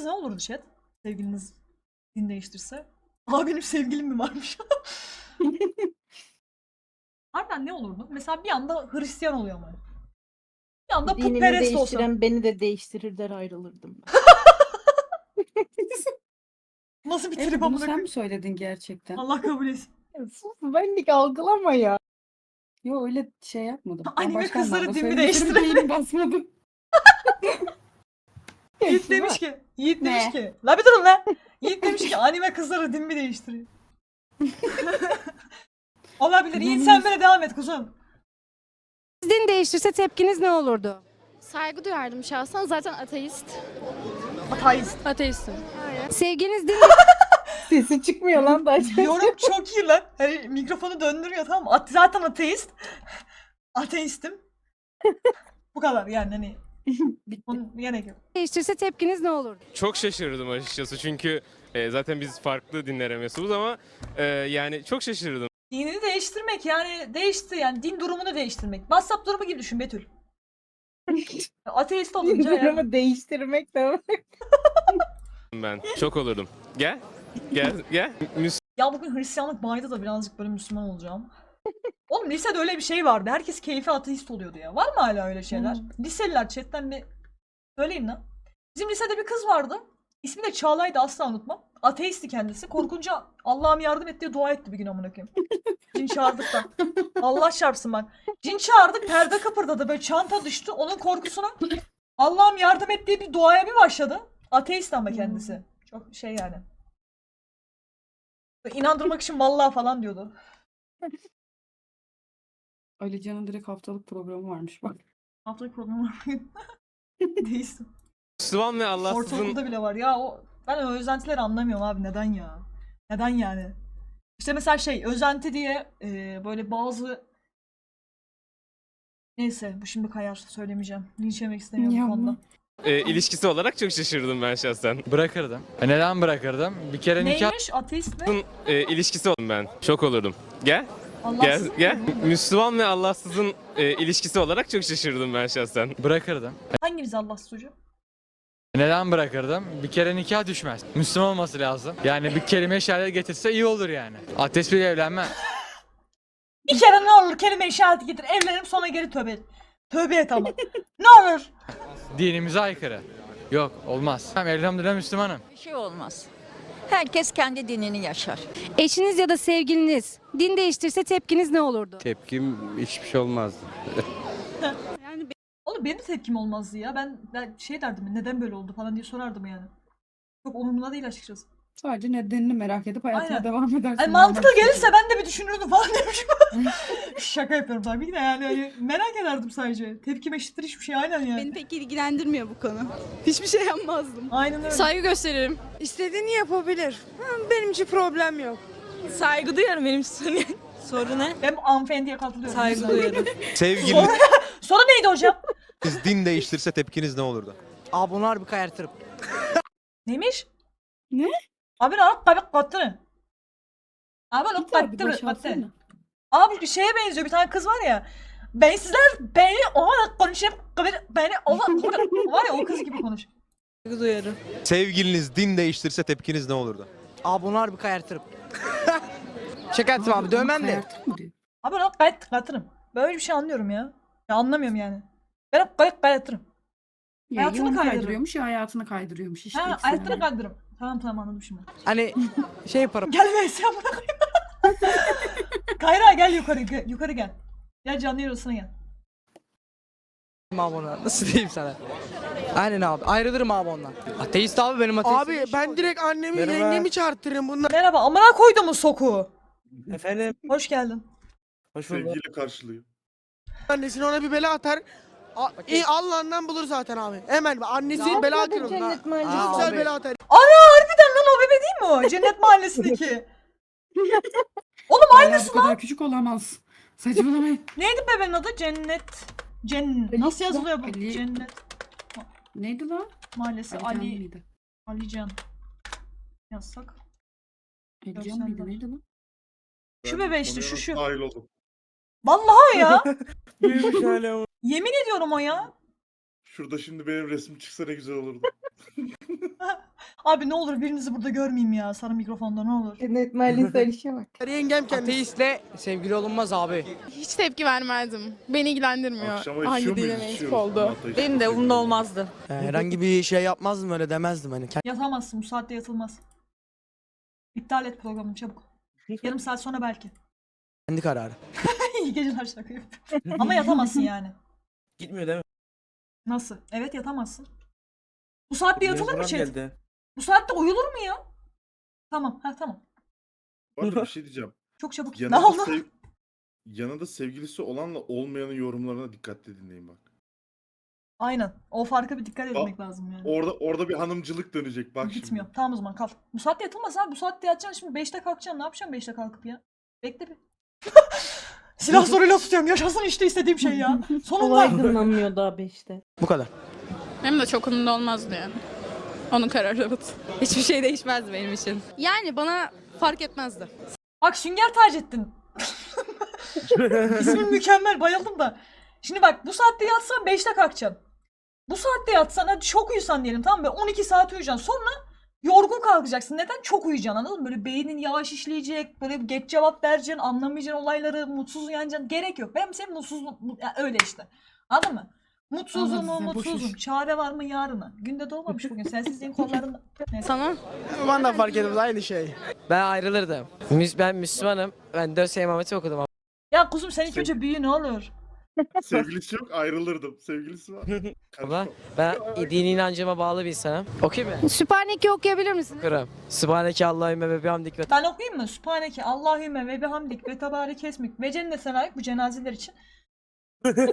Tepkiniz ne olurdu chat? Sevgiliniz din değiştirse. Aa benim sevgilim mi varmış? Harbiden ne olurdu? Mesela bir anda Hristiyan oluyor ama. Bir anda Dinini putperest olsa. değiştiren beni de değiştirirler ayrılırdım. Nasıl bir Evet, trip bunu amına sen koyayım? mi söyledin gerçekten? Allah kabul etsin. Sus benlik algılama ya. Yo öyle şey yapmadım. Ben Anime başka kızları anlamda dimi söyledim, değiştiren- beynim basmadı. Yiğit demiş ki, Yiğit demiş Ne? ki, la bir durun lan. Yiğit demiş ki anime kızları din mi değiştiriyor? Olabilir. Yiğit sen böyle devam et kuzum. Din değiştirse tepkiniz ne olurdu? Saygı duyardım şahsen. Zaten ateist. Ateist. Ateistim. Sevginiz din Sesi çıkmıyor lan da. Yorum çok iyi lan. Hani mikrofonu döndürüyor tamam mı? At- zaten ateist. Ateistim. Bu kadar yani hani. Bitti. Onun gerek yok. değiştirse tepkiniz ne olurdu? Çok şaşırdım açıkçası çünkü e, zaten biz farklı dinlere mensubuz ama e, yani çok şaşırdım. Dinini değiştirmek yani değişti yani din durumunu değiştirmek. WhatsApp durumu gibi düşün Betül. Ateist olunca yani. Durumu değiştirmek de ben. Çok olurdum. Gel. Gel gel. Ya bugün Hristiyanlık baydı da birazcık böyle Müslüman olacağım. Oğlum lisede öyle bir şey vardı. Herkes keyfi ateist oluyordu ya. Var mı hala öyle şeyler? Liseliler chatten bir söyleyin lan. Bizim lisede bir kız vardı. İsmi de Çağla'ydı asla unutmam. Ateisti kendisi. Korkunca Allah'ım yardım et diye dua etti bir gün amına koyayım. Cin çağırdık da. Allah çarpsın bak. Cin çağırdık perde kıpırdadı böyle çanta düştü. Onun korkusuna Allah'ım yardım et diye bir duaya bir başladı. Ateist ama kendisi. Çok şey yani. İnandırmak için vallahi falan diyordu. Ali Can'ın direkt haftalık programı varmış bak. Haftalık programı var mı? Değilsin. Müslüman ve Allahsızın Ortaokulda bile var. Ya o ben o özentileri anlamıyorum abi. Neden ya? Neden yani? İşte mesela şey özenti diye e, böyle bazı Neyse bu şimdi kayar söylemeyeceğim. Linç yemek istemiyorum bu konuda. e, ilişkisi olarak çok şaşırdım ben şahsen. Bırakırdım. E neden bırakırdım? Bir kere nikah Neymiş? Ateist mi? E, ilişkisi oldum ben. Çok olurdum. Gel. Gel gel. Müslüman ve Allahsızın e, ilişkisi olarak çok şaşırdım ben şahsen. bırakırdım. Hangimiz Allahsız? E neden bırakırdım? Bir kere nikah düşmez. Müslüman olması lazım. Yani bir kelime şehadet getirse iyi olur yani. Ateist bir evlenme. Bir kere ne olur kelime işareti getir. Evlenirim sonra geri tövbe et. Tövbe et ama. ne olur. Dinimize aykırı. Yok olmaz. Ben elhamdülillah Müslümanım. Bir şey olmaz. Herkes kendi dinini yaşar. Eşiniz ya da sevgiliniz din değiştirse tepkiniz ne olurdu? Tepkim hiçbir şey olmazdı. Oğlum benim de tepkim olmazdı ya. Ben, ben şey derdim neden böyle oldu falan diye sorardım yani. Çok umurumda değil açıkçası. Sadece nedenini merak edip hayatına Aynen. devam edersin. Ay mantıklı gelirse ben de bir düşünürdüm falan demişim. Şaka yapıyorum tabii ki de yani hani merak ederdim sadece. Tepkim eşittir hiçbir şey aynen yani. Beni pek ilgilendirmiyor bu konu. Hiçbir şey yapmazdım. Aynen öyle. Saygı gösteririm. İstediğini yapabilir. Benim için problem yok. Saygı duyarım benim sorun. Soru ne? ben bu hanımefendiye katılıyorum. Saygı duyarım. Sevgiliniz Soru neydi hocam? din değiştirse tepkiniz ne olurdu? Aa bunu harbi kayartırım. Neymiş? Ne? Abi ne yap? Tabii katını. Abi abi katını? Katını. Abi bir şeye benziyor bir tane kız var ya. Ben sizler beni ona konuşup beni ona var ya o kız gibi konuş. Saygı duyarım. Sevgiliniz din değiştirse tepkiniz ne olurdu? Aa bunu harbi kayartırım. Şaka ettim abi dövmem de. Abi ben gayet katırım. Böyle bir şey anlıyorum ya. Ya anlamıyorum yani. Ben hep gayet kaydırırım. Ya Hayatını kaydırıyormuş ya hayatını kaydırıyormuş. İşte Ha yani. kaydırırım. Tamam tamam anladım şimdi. Hani şey yaparım. Gel Veysel amına koyayım. Kayra gel yukarı gel, yukarı gel. Gel canlı yarısına gel. abi ona. Nasıl diyeyim sana? Aynen abi. Ayrılırım abi ondan. Ateist abi benim ateist. Abi ben direkt annemi Merhaba. yengemi çağırtırım bunlar. Merhaba amına koyduğumun soku. Efendim. Hoş geldin. Hoş bulduk. Sevgiyle karşılıyor. Annesini ona bir bela atar. A- iyi Allah'ından bulur zaten abi. Hemen annesi bela atar ona. cennet Aa, mahallesi. Güzel abi. bela atar. Ana o? Cennet mahallesindeki. Oğlum aynısı lan. kadar küçük olamaz. Saçmalamayın. Neydi bebeğin adı? Cennet. Cennet. Nasıl yazılıyor bu? Ali- Cennet Neydi lan? mahallesi. Ali Can Ali. mıydı? Alican. Yazsak. Ali Can Görsel mıydı? Neydi lan? Şu bebe işte şu şu. Dahil oldum. Vallahi ya. Yemin ediyorum o ya. Şurada şimdi benim resmim çıksa ne güzel olurdu. Abi ne olur birinizi burada görmeyeyim ya sarı mikrofonda ne olur. Cennet Mahallesi Alişe bak. Yengem kendisi. Ateistle sevgili olunmaz abi. Hiç tepki vermezdim. Beni ilgilendirmiyor. Hangi dine mensup oldu. Benim de umurumda olmazdı. herhangi bir şey yapmazdım öyle demezdim hani. Yatamazsın bu saatte yatılmaz. İptal et programını çabuk. Yarım saat sonra belki. Kendi kararı. İyi geceler şaka yapıyorum. Ama yatamazsın yani. Gitmiyor değil mi? Nasıl? Evet yatamazsın. Bu saatte yatılır mı chat? Bu saatte uyulur mu ya? Tamam. Ha tamam. Bu arada bir şey diyeceğim. Çok çabuk. Ne Yanında, oldu? sev- yanında sevgilisi olanla olmayanın yorumlarına dikkatli dinleyin bak. Aynen. O farka bir dikkat etmek lazım yani. Orada orada bir hanımcılık dönecek bak Gitmiyor. şimdi. Tamam o zaman kalk. Bu saatte yatılmaz abi. Bu saatte yatacaksın şimdi 5'te kalkacaksın. Ne yapacaksın 5'te kalkıp ya? Bekle bir. Silah zoruyla tutuyorum. Yaşasın işte istediğim şey ya. O Sonunda. aydınlanmıyor daha beşte. Bu kadar. Benim de çok umurumda olmazdı yani. Onun kararı evet. Hiçbir şey değişmezdi benim için. Yani bana fark etmezdi. Bak sünger Taceddin. İsmin mükemmel. Bayıldım da. Şimdi bak bu saatte yatsan 5'te kalkacaksın. Bu saatte yatsan hadi çok uyusan diyelim tamam mı? 12 saat uyuyacaksın. Sonra yorgun kalkacaksın. Neden? Çok uyuyacaksın anladın mı? Böyle beynin yavaş işleyecek. Böyle geç cevap vereceksin. Anlamayacaksın olayları. Mutsuz uyanacaksın. Gerek yok. Ben senin mutsuz mu- ya öyle işte. Anladın mı? Mutsuzum Anladım mu boş mutsuzum. Çare var mı yarına? Günde doğmamış bugün. Sensizliğin kollarında. Neyse. Sana? Ben de fark etmez aynı şey. Ben ayrılırdım. Müs ben Müslümanım. Ben 4 sene imameti okudum. Ya kuzum sen ilk önce büyü ne olur. Sevgilisi yok ayrılırdım. Sevgilisi var. Baba ben dini inancıma bağlı bir insanım. Okuyayım mı? Sübhaneke okuyabilir misiniz? Okurum. Sübhaneke Allahümme ve bihamdik ve Ben okuyayım mı? Sübhaneke Allahümme ve bihamdik ve tebarek esmik ve cennete layık bu cenazeler için.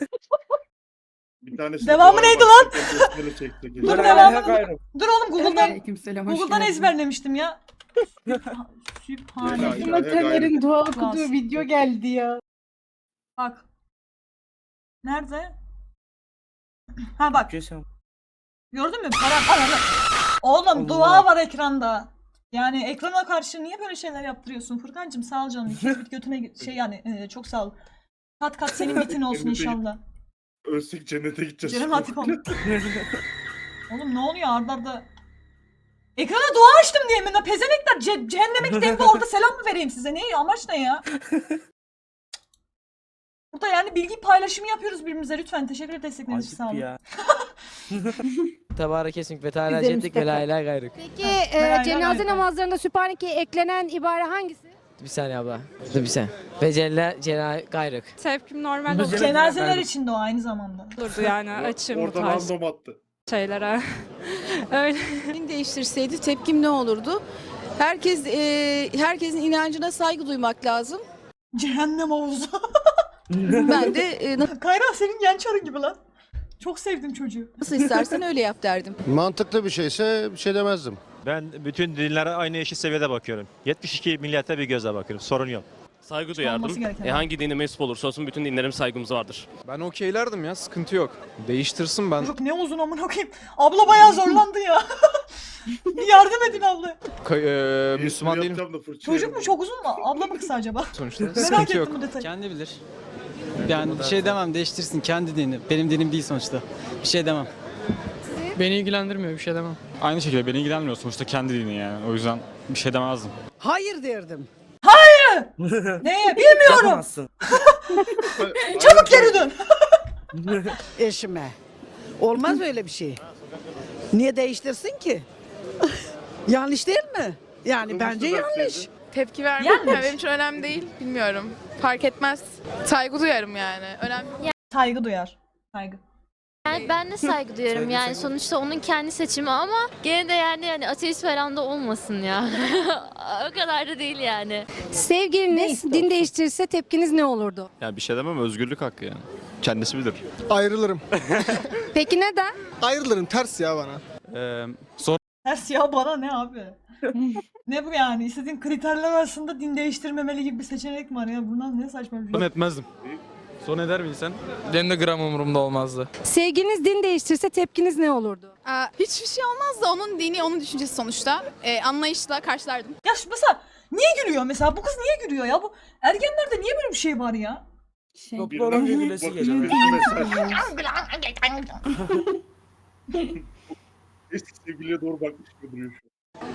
Bir tanesi Devamı neydi lan? Dur Dur devamını. Dur oğlum Google'dan Aleykümselam, hoş Google'dan geldin. ezberlemiştim ya. Sübha- Sübhaneke. Gayret. Materlerin dua okuduğu video geldi ya. Bak. Nerede? Ha bak. Gördün mü? Para, para. Oğlum dua var ekranda. Yani ekrana karşı niye böyle şeyler yaptırıyorsun Furkancığım? Sağ ol canım. Bit götüne şey yani e, çok sağ ol. Kat kat senin bitin olsun Cennete inşallah. Ölsek cennete gideceğiz. Canım hatip oldu. Oğlum ne oluyor arda arda? Ekrana dua açtım diye mi? Ne Pezenekler ce- cehenneme gideyim de orada selam mı vereyim size? Ne amaç ne ya? Burada yani bilgi paylaşımı yapıyoruz birbirimize lütfen. Teşekkür ederiz destekleriniz için sağ olun. tebarek esmik ve teala Güzelmiş ceddik ve la ilahe gayrık. Peki e, cenaze namazlarında Sübhaneke'ye eklenen ibare hangisi? Bir saniye abla. Dur bir saniye. Ve celle cela gayrık. Tepkim normal olur. Cenazeler için de o aynı zamanda. olurdu yani açım bu Oradan tarz random attı. şeylere. Öyle. Din değiştirseydi tepkim ne olurdu? Herkes herkesin inancına saygı duymak lazım. Cehennem havuzu. Ben de e, Kayra senin genç arın gibi lan. Çok sevdim çocuğu. nasıl istersen öyle yap derdim. Mantıklı bir şeyse bir şey demezdim. Ben bütün dinlere aynı eşit seviyede bakıyorum. 72 millete bir gözle bakıyorum. Sorun yok. Saygı duyardım. gereken. E, hangi dine mensup olursa olsun bütün dinlerin saygımız vardır. Ben okeylerdim ya sıkıntı yok. Değiştirsin ben. Çocuk ne uzun amına koyayım. Abla bayağı zorlandı ya. Bir yardım edin abla. Müslüman değilim Yapacağım da fırça Çocuk mu çok uzun mu? Abla mı kısa acaba? sonuçta. Merak Sıkıntı yok. ettim bu detayı. Kendi bilir. Yani bir şey demem değiştirsin kendi dini. Benim dinim değil sonuçta. Bir şey demem. Beni ilgilendirmiyor bir şey demem. Aynı şekilde beni ilgilenmiyor sonuçta kendi dini yani. O yüzden bir şey demezdim. Hayır derdim. Neye? Bilmiyorum. Çabuk geri dön. Eşime. Olmaz öyle bir şey. Niye değiştirsin ki? yanlış değil mi? Yani bence yanlış. Tepki yani benim için önemli değil. Bilmiyorum. Fark etmez. Saygı duyarım yani. Önemli Saygı duyar. Saygı. Yani ben de saygı duyarım yani sonuçta onun kendi seçimi ama gene de yani yani ateist falan da olmasın ya. o kadar da değil yani. Sevgiliniz din değiştirirse tepkiniz ne olurdu? Yani bir şey demem özgürlük hakkı yani. Kendisi bilir. Ayrılırım. Peki neden? Ayrılırım ters ya bana. Ee, Ters ya bana ne abi? ne bu yani? İstediğin kriterler arasında din değiştirmemeli gibi bir seçenek mi var ya? Bundan ne saçma bir şey. etmezdim. Son eder mi sen? Benim de gram umurumda olmazdı. Sevgiliniz din değiştirse tepkiniz ne olurdu? hiçbir şey olmaz da onun dini, onun düşüncesi sonuçta. Ee, anlayışla karşılardım. Ya şu- mesela niye gülüyor mesela? Bu kız niye gülüyor ya? Bu ergenlerde niye böyle bir şey var ya? Şey, Birine bakışı birisi mesaj. Eski sevgiliye doğru bakmış gibi duruyor şu an.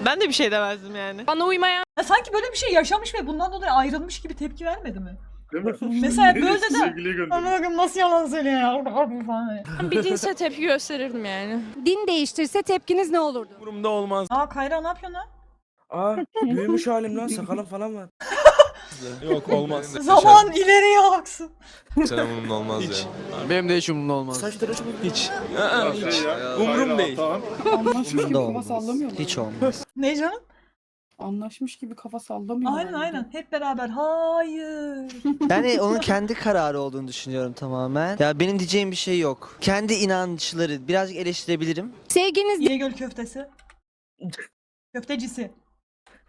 Ben de bir şey demezdim yani. Bana uymayan Ya sanki böyle bir şey yaşamış ve bundan dolayı ayrılmış gibi tepki vermedi mi? Değil mi? Mesela böyle de- Sevgiliye gönderiyor. Allah'ım nasıl yalan söylüyor ya falan. bir dinse tepki gösterirdim yani. Din değiştirse tepkiniz ne olurdu? Umurumda olmaz. Aa Kayra ne yapıyorsun lan? Aa büyümüş halim lan sakalım falan var. Yok olmaz. Zaman ileriye aksın. Sen umurumda olmaz ya. Benim de hiç umurumda olmaz. Saçları çok hiç. Ya şey ya, Umurum Kayra değil. Anlaşmış gibi kafa sallamıyor mu? Hiç olmaz. Ne canım? Anlaşmış gibi kafa sallamıyor. Aynen aynen. Hep beraber. Hayır. Yani onun kendi kararı olduğunu düşünüyorum tamamen. Ya benim diyeceğim bir şey yok. Kendi inançları birazcık eleştirebilirim. Sevgiliniz İnegöl köftesi. Köftecisi.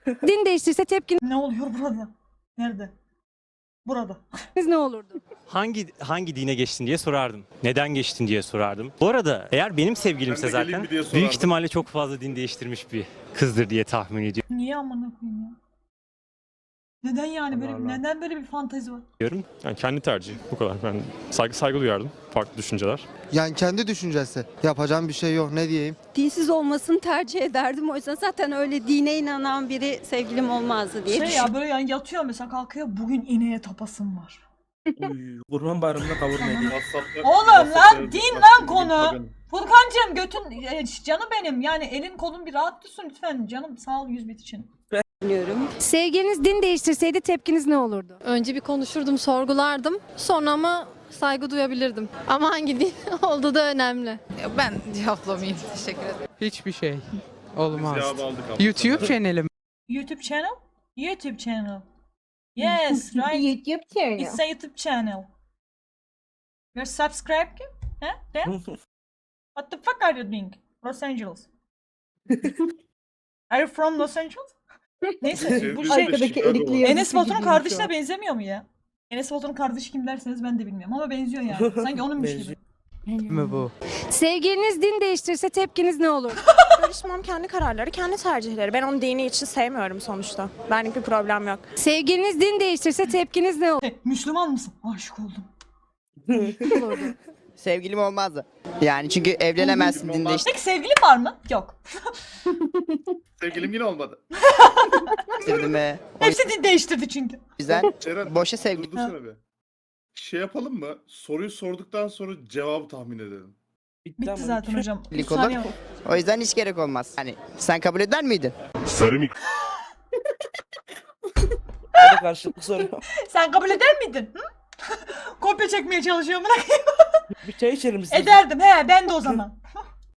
din değiştirse tepkiniz Ne oluyor burada? Nerede? Burada. ne olurdu? Hangi hangi dine geçtin diye sorardım. Neden geçtin diye sorardım. Bu arada eğer benim sevgilimse Ben de geleyim zaten mi diye sorardım. büyük ihtimalle çok fazla din değiştirmiş bir kızdır diye tahmin ediyorum. Niye amına koyayım ya? Neden yani böyle Allah neden böyle bir fantezi var? Yani kendi tercih bu kadar. Ben saygı saygı duyardım. Farklı düşünceler. Yani kendi düşüncesi. Yapacağım bir şey yok ne diyeyim. Dinsiz olmasını tercih ederdim. O yüzden zaten öyle dine inanan biri sevgilim olmazdı diye Şey ya böyle yani yatıyor mesela kalkıyor bugün ineğe tapasım var. Kurban bayramında kavurma WhatsApp'ta- Oğlum lan, din lan konu. Furkancığım götün e, canım benim yani elin kolun bir rahat dursun lütfen canım sağ ol 100 bit için. Sevgiliniz din değiştirseydi tepkiniz ne olurdu? Önce bir konuşurdum, sorgulardım. Sonra ama saygı duyabilirdim. Ama hangi din olduğu da önemli. Ben cevaplamayayım. Teşekkür ederim. Hiçbir şey ama. YouTube channel'im. YouTube channel? YouTube channel. Yes, right. YouTube channel. It's a YouTube channel. You're subscribed? Huh? Then? What the fuck are you doing? Los Angeles. are you from Los Angeles? Neyse bu şey Enes Batur'un şu kardeşine benzemiyor mu ya? Enes Batur'un kardeşi kim derseniz ben de bilmiyorum ama benziyor yani. Sanki onunmuş gibi. mi bu? Sevgiliniz din değiştirse tepkiniz ne olurdu? Karışmam kendi kararları, kendi tercihleri. Ben onu dini için sevmiyorum sonuçta. Benlik bir problem yok. Sevgiliniz din değiştirse tepkiniz ne Hey, Müslüman mısın? Aşık oldum. olurdu? Sevgilim olmazdı. Yani çünkü evlenemezsin din değiş- Peki sevgilin var mı? Yok. Sevgilim yine olmadı. Değiştirdim. Hepsi din değiştirdi çünkü. yüzden Ceren boşa sevgi. dursana bir. Şey yapalım mı? Soruyu sorduktan sonra cevabı tahmin edelim. Bitti zaten hocam. Üç Lik olur. saniye var. O yüzden hiç gerek olmaz. Hani sen kabul eder miydin? Sarı mik. karşılıklı soruyor. Sen kabul eder miydin? Hı? Kopya çekmeye çalışıyorum. Bir çay içelim Ederdim he ben de o zaman.